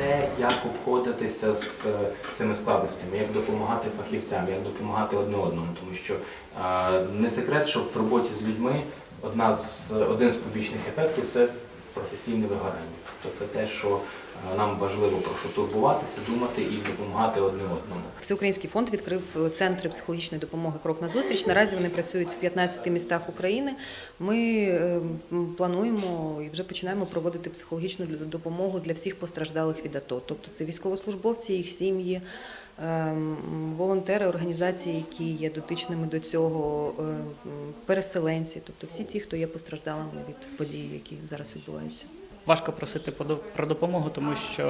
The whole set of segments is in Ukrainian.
те, як обходитися з е, цими складностями, як допомагати фахівцям, як допомагати одне одному. Тому що е, не секрет, що в роботі з людьми одна з один з побічних ефектів це професійне вигорання. Тобто це те, що нам важливо про що турбуватися, думати і допомагати одне одному. Всеукраїнський фонд відкрив центри психологічної допомоги Крок на зустріч. Наразі вони працюють в 15 містах України. Ми е, плануємо і вже починаємо проводити психологічну допомогу для всіх постраждалих від АТО. Тобто це військовослужбовці, їх сім'ї, ем, волонтери, організації, які є дотичними до цього, е, переселенці, тобто всі ті, хто є постраждалими від подій, які зараз відбуваються. Важко просити про допомогу, тому що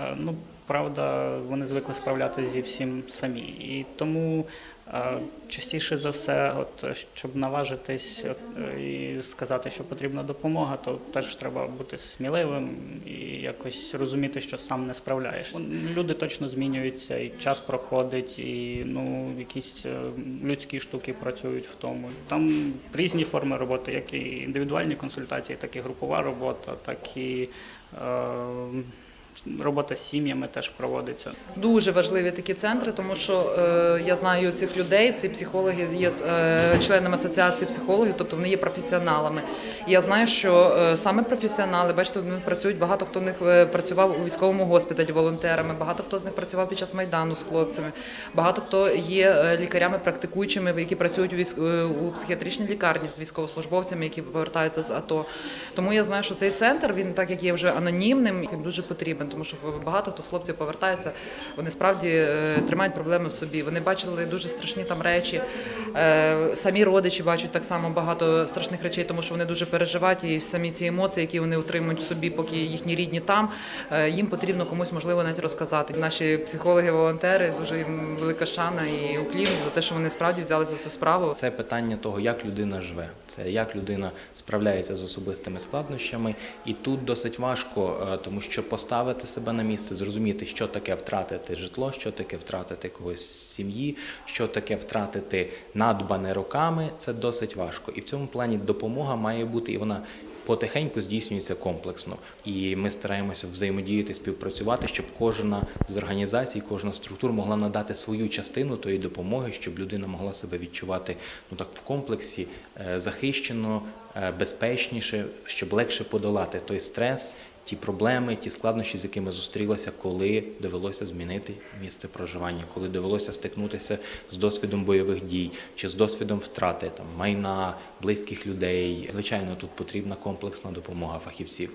е, ну правда вони звикли справлятися зі всім самі. І тому е, частіше за все, от щоб наважитись от, е, і сказати, що потрібна допомога, то теж треба бути сміливим і якось розуміти, що сам не справляєшся. Люди точно змінюються, і час проходить, і ну якісь е, людські штуки працюють в тому. Там різні форми роботи, як і індивідуальні консультації, так і групова робота, так і е, робота з сім'ями теж проводиться. Дуже важливі такі центри, тому що е, я знаю цих людей, ці психологи є е, членами асоціації психологів, тобто вони є професіоналами. Я знаю, що е, саме професіонали, бачите, вони працюють. Багато хто в них е, працював у військовому госпіталі волонтерами, багато хто з них працював під час майдану з хлопцями, багато хто є е, лікарями практикуючими, які працюють у військ е, у психіатричній лікарні з військовослужбовцями, які повертаються з АТО. Тому я знаю, що цей центр він так як є вже анонімним, він дуже потрібен, тому що багато хто з хлопців повертається. Вони справді е, тримають проблеми в собі. Вони бачили дуже страшні там речі. Е, Самі родичі бачать так само багато страшних речей, тому що вони дуже переживають і самі ці емоції, які вони отримують в собі, поки їхні рідні там. е, Їм потрібно комусь можливо навіть розказати. Наші психологи, волонтери дуже їм велика шана і уклін за те, що вони справді взяли за цю справу. Це питання того, як людина живе, це як людина справляється з особистими складнощами. І тут досить важко, тому що поставити себе на місце, зрозуміти, що таке втратити житло, що таке втратити когось сім'ї, що таке втратити надбане роками, це досить важко. І в цьому плані допомога має бути, і вона. Потихеньку здійснюється комплексно, і ми стараємося взаємодіяти, співпрацювати, щоб кожна з організацій, кожна з структур могла надати свою частину тої допомоги, щоб людина могла себе відчувати ну так в комплексі е, захищено, е, безпечніше, щоб легше подолати той стрес, ті проблеми, ті складнощі, з якими зустрілася, коли довелося змінити місце проживання, коли довелося стикнутися з досвідом бойових дій чи з досвідом втрати там майна, близьких людей. Звичайно, тут потрібна комплексна допомога фахівців.